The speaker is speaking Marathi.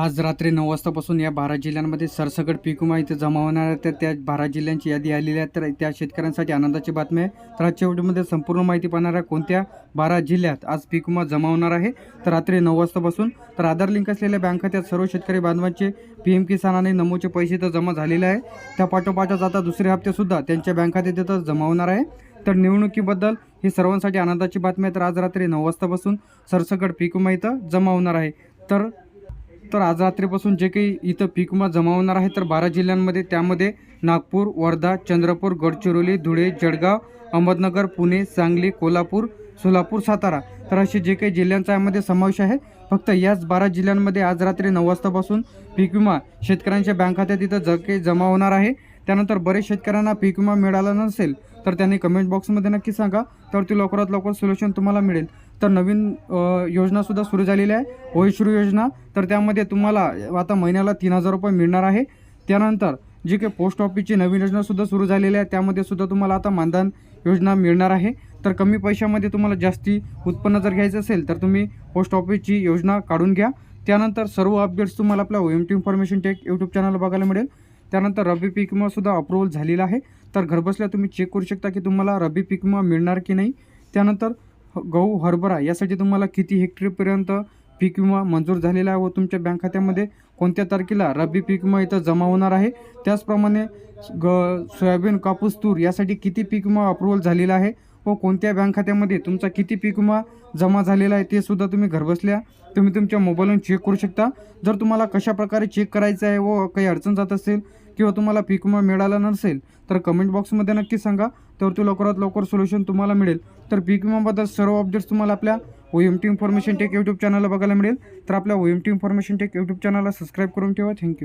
आज रात्री नऊ वाजतापासून या बारा जिल्ह्यांमध्ये सरसकट पीक विमा इथं जमा होणार आहे. तर त्या बारा जिल्ह्यांची यादी आलेली आहे. तर त्या शेतकऱ्यांसाठी आनंदाची बातमी आहे. तर आजच्या व्हिडिओमध्ये संपूर्ण माहिती पाहणार आहे. कोणत्या बारा जिल्ह्यात आज पीक विमा जमा होणार आहे? तर रात्री नऊ वाजतापासून तर आधार लिंक असलेल्या बँक खात्यात सर्व शेतकरी बांधवांचे पी एम किसान आणि नमोचे पैसे तर जमा झालेले आहे. त्या पाठोपाठच आता दुसरे हप्तेसुद्धा त्यांच्या बँक खात्यात तिथं जमा होणार आहे. तर निवडणुकीबद्दल ही सर्वांसाठी आनंदाची बातमी आहे. तर आज रात्री नऊ वाजतापासून सरसकट पीक विमा इथं जमा होणार आहे. तर तर आज रात्रीपासून जे काही इथं पीक विमा जमा होणार आहे तर बारा जिल्ह्यांमध्ये त्यामध्ये नागपूर वर्धा चंद्रपूर गडचिरोली धुळे जळगाव अहमदनगर पुणे सांगली कोल्हापूर सोलापूर सातारा तर असे जे काही जिल्ह्यांचा यामध्ये समावेश आहे फक्त याच बारा जिल्ह्यांमध्ये आज रात्री नऊ वाजतापासून पीक विमा शेतकऱ्यांच्या बँक खात्यात इथं ज काही जमा होणार आहे. त्यानंतर बरेच शेतकऱ्यांना पीक विमा मिळाला नसेल तर त्यांनी कमेंट बॉक्समध्ये नक्की सांगा तर ती लवकरात लवकर सोल्युशन तुम्हाला मिळेल. तर नवीन योजनासुद्धा सुरू झालेली आहे. ओहिश्रू योजना. तर त्यामध्ये तुम्हाला आता महिन्याला तीन हजार रुपये मिळणार आहे. त्यानंतर जी काही पोस्ट ऑफिसची नवीन योजनासुद्धा सुरू झालेली आहे. त्यामध्ये सुद्धा तुम्हाला आता मानधन योजना मिळणार आहे. तर कमी पैशामध्ये तुम्हाला जास्ती उत्पन्न जर घ्यायचं असेल तर तुम्ही पोस्ट ऑफिसची योजना काढून घ्या. त्यानंतर सर्व अपडेट्स तुम्हाला आपल्या O M T information tech YouTube channel बघायला मिळेल. त्यानंतर रब्बी पीक विमासुद्धा अप्रूव्हल झालेला आहे. तर घरबसल्या तुम्ही चेक करू शकता की तुम्हाला रब्बी पीक विमा मिळणार की नाही. त्यानंतर गहू हरभरा यासाठी तुम्हाला किती हेक्टरपर्यंत पीक विमा मंजूर झालेला आहे व तुमच्या बँक खात्यामध्ये कोणत्या तारखेला रब्बी पीक विमा इथं जमा होणार आहे? त्याचप्रमाणे ग सोयाबीन कापूस तूर यासाठी किती पीक विमा अप्रूव्हल झालेला आहे? व कोणत्या बँक खात्यामध्ये तुमचा किती पीक विमा जमा झालेला आहे ते सुद्धा तुम्ही घरबसल्या तुम्ही तुमच्या मोबाईलवरून चेक करू शकता. जर तुम्हाला कशा प्रकारे चेक करायचं आहे व काही अडचण जात असेल किंवा तुम्हाला पीक विमा मिळाला नसेल तर कमेंट बॉक्समध्ये नक्की सांगा. तर ते लवकरात लवकर सोल्युशन तुम्हाला मिळेल. तर पीक विमाबद्दल सर्व अपडेट्स तुम्हाला आपल्या O M T information tech YouTube चॅनलला बघायला मिळेल. तर आपल्या O M T information tech YouTube चॅनलला सबस्क्राईब करून ठेवा. Thank you